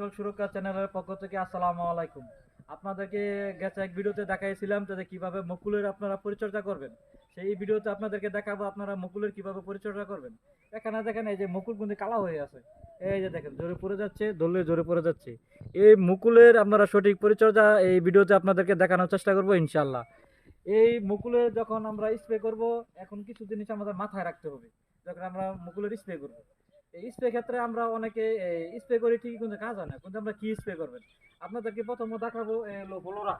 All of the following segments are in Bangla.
ফসল সুরক্ষা চ্যানেলের পক্ষ থেকে আসসালামু আলাইকুম। আপনাদেরকে গেছে এক ভিডিওতে দেখাইছিলাম যে কীভাবে মুকুলের আপনারা পরিচর্যা করবেন। সেই ভিডিওতে আপনাদেরকে দেখাবো আপনারা মুকুলের কীভাবে পরিচর্যা করবেন। এখানে দেখেন এই যে মুকুল কিন্তু কালা হয়ে আছে। এই যে দেখেন, জোরে পড়ে যাচ্ছে, ধরলে জোরে পড়ে যাচ্ছে। এই মুকুলের আপনারা সঠিক পরিচর্যা এই ভিডিওতে আপনাদেরকে দেখানোর চেষ্টা করব ইনশাল্লাহ এই মুকুলে যখন আমরা স্প্রে করব, এখন কিছু জিনিস আমাদের মাথায় রাখতে হবে। যখন আমরা মুকুলের স্প্রে করব। স্প্রে ক্ষেত্রে আমরা অনেকে স্প্রে করি ঠিকই, কিন্তু কাজ হয় না। কিন্তু আমরা কি স্প্রে করবেন? আপনাদেরকে প্রথমে দেখাবো ফ্লোরা।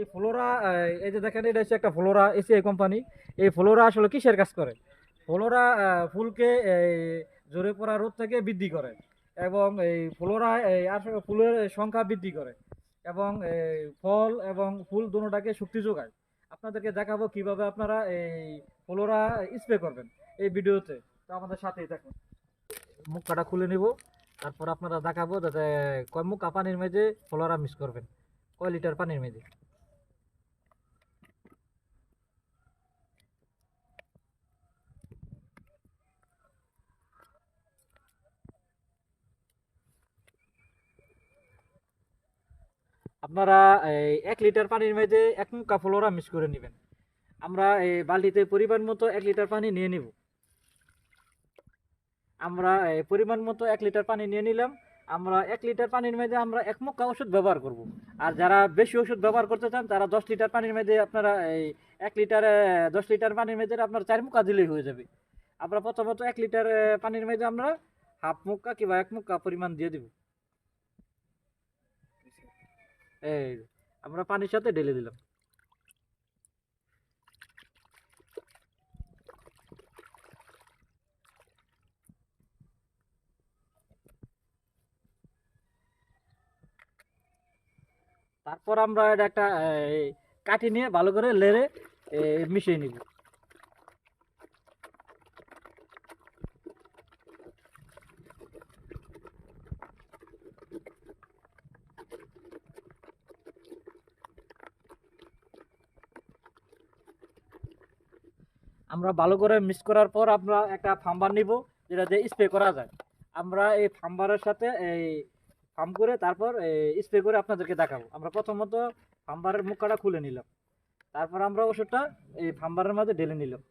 এই ফ্লোরা এই যে দেখেন, এটা হচ্ছে একটা ফ্লোরা এসিআই কোম্পানি। এই ফ্লোরা আসলে কিসের কাজ করে? ফ্লোরা ফুলকে জোরে পড়া রোদ থেকে বৃদ্ধি করে এবং এই ফ্লোরা আসলে ফুলের সংখ্যা বৃদ্ধি করে এবং ফল এবং ফুল দুটোটাকে শক্তি যোগায়। আপনাদেরকে দেখাবো কীভাবে আপনারা এই ফ্লোরা স্প্রে করবেন এই ভিডিওতে। তো আমাদের সাথেই থাকুন। মুখটা খুলে নিব, তারপর আপনারা দেখাবো যাতে কয় মুখা পানির মেঝে ফ্লোরা মিক্স করবেন। কয় লিটার পানির মেঝে? আপনারা এই এক লিটার পানির মধ্যে এক মুখা ফ্লোরা মিক্স করে নেবেন। আমরা এই বালতিতে পরিমাণ মতো এক লিটার পানি নিয়ে নিব। আমরা পরিমাণ মতো এক লিটার পানি নিয়ে নিলাম। আমরা এক লিটার পানির মধ্যে আমরা এক মুখা ওষুধ ব্যবহার করব। আর যারা বেশি ওষুধ ব্যবহার করতে চান, তারা দশ লিটার পানির মধ্যে আপনারা এই এক লিটার দশ লিটার পানির মধ্যে আপনার চার মুখা দিলেই হয়ে যাবে। আমরা প্রথমত এক লিটার পানির মধ্যে আমরা হাফ মুখা কিংবা এক মুখা পরিমাণ দিয়ে দিব। এই আমরা পানির সাথে ঢেলে দিলাম। তারপর আমরা এটা একটা কাঠি নিয়ে ভালো করে লেড়ে মিশিয়ে নিব। আমরা ভালো করে মিক্স করার পর আমরা একটা ফাম্বার নিব, যেটা দিয়ে স্প্রে করা যায়। আমরা এই ফাম্বারের সাথে, এই ফার্ম করে তারপর স্প্রে করে আপনাদেরকে দেখাবো। আমরা প্রথমত ফাম্বারের মুখটা খুলে নিলাম। তারপর আমরা ওষুধটা, এই ফাম্বারের মধ্যে ঢেলে নিলাম।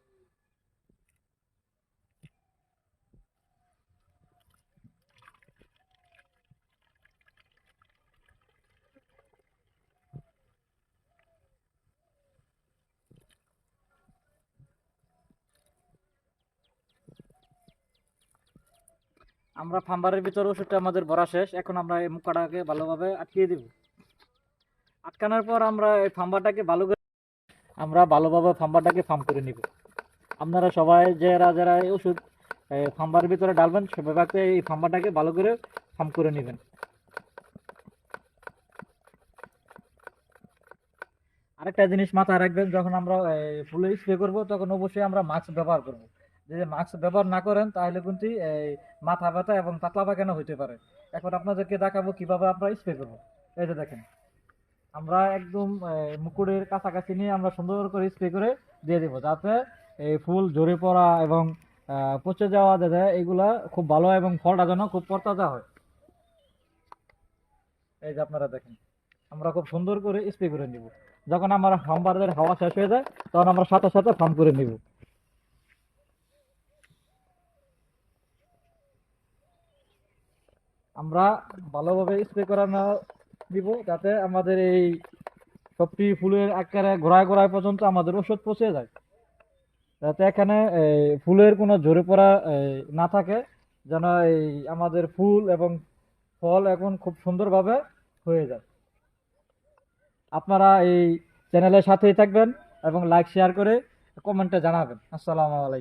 আমরা ফাম্বারের ভিতরে ওষুধটা আমাদের ভরা শেষ। এখন আমরা এই মুখাটাকে ভালোভাবে আটকিয়ে দিব। আটকানোর পর আমরা এই ফাম্বারটাকে ভালো করে আমরা ভালোভাবে ফাম্বারটাকে ফার্ম করে নিব। আপনারা সবাই যারা যারা এই ওষুধ এই ফাম্বারের ভিতরে ডালবেন সে সবাইকে এই ফাম্বারটাকে ভালো করে ফার্ম করে নেবেন। আরেকটা জিনিস মাথায় রাখবেন, যখন আমরা ফুলে স্প্রে করব, তখন অবশ্যই আমরা মাস্ক ব্যবহার করব। যদি মাস্ক ব্যবহার না করেন, তাহলে কিন্তু এই মাথা ব্যথা এবং পাতলা পায়খানা হইতে পারে। এখন আপনাদেরকে দেখাবো কীভাবে আমরা স্প্রে করব। এই যে দেখেন, আমরা একদম মুকুরের কাছাকাছি নিয়ে আমরা সুন্দর করে স্প্রে করে দিয়ে দেবো, যাতে এই ফুল ঝরে পড়া এবং পচে যাওয়া যাতে এগুলা খুব ভালো এবং ফলটা যেন খুব পরতাজা হয়। এই যে আপনারা দেখেন, আমরা খুব সুন্দর করে স্প্রে করে নিব। যখন আমার হামবারের হাওয়া শেষ হয়ে যায়, তখন আমরা সাথে সাথে ফার্ম করে নিব। আমরা ভালোভাবে স্প্রে করানো দিব, যাতে আমাদের এই সবটি ফুলের আকারে ঘোরায় ঘোরায় পর্যন্ত আমাদের ওষুধ পৌঁছে যায়। যাতে এখানে ফুলের কোনো ঝরে পড়া না থাকে, যেন এই আমাদের ফুল এবং ফল এখন খুব সুন্দরভাবে হয়ে যায়। আপনারা এই চ্যানেলের সাথেই থাকবেন এবং লাইক শেয়ার করে কমেন্টে জানাবেন। আসসালামু আলাইকুম।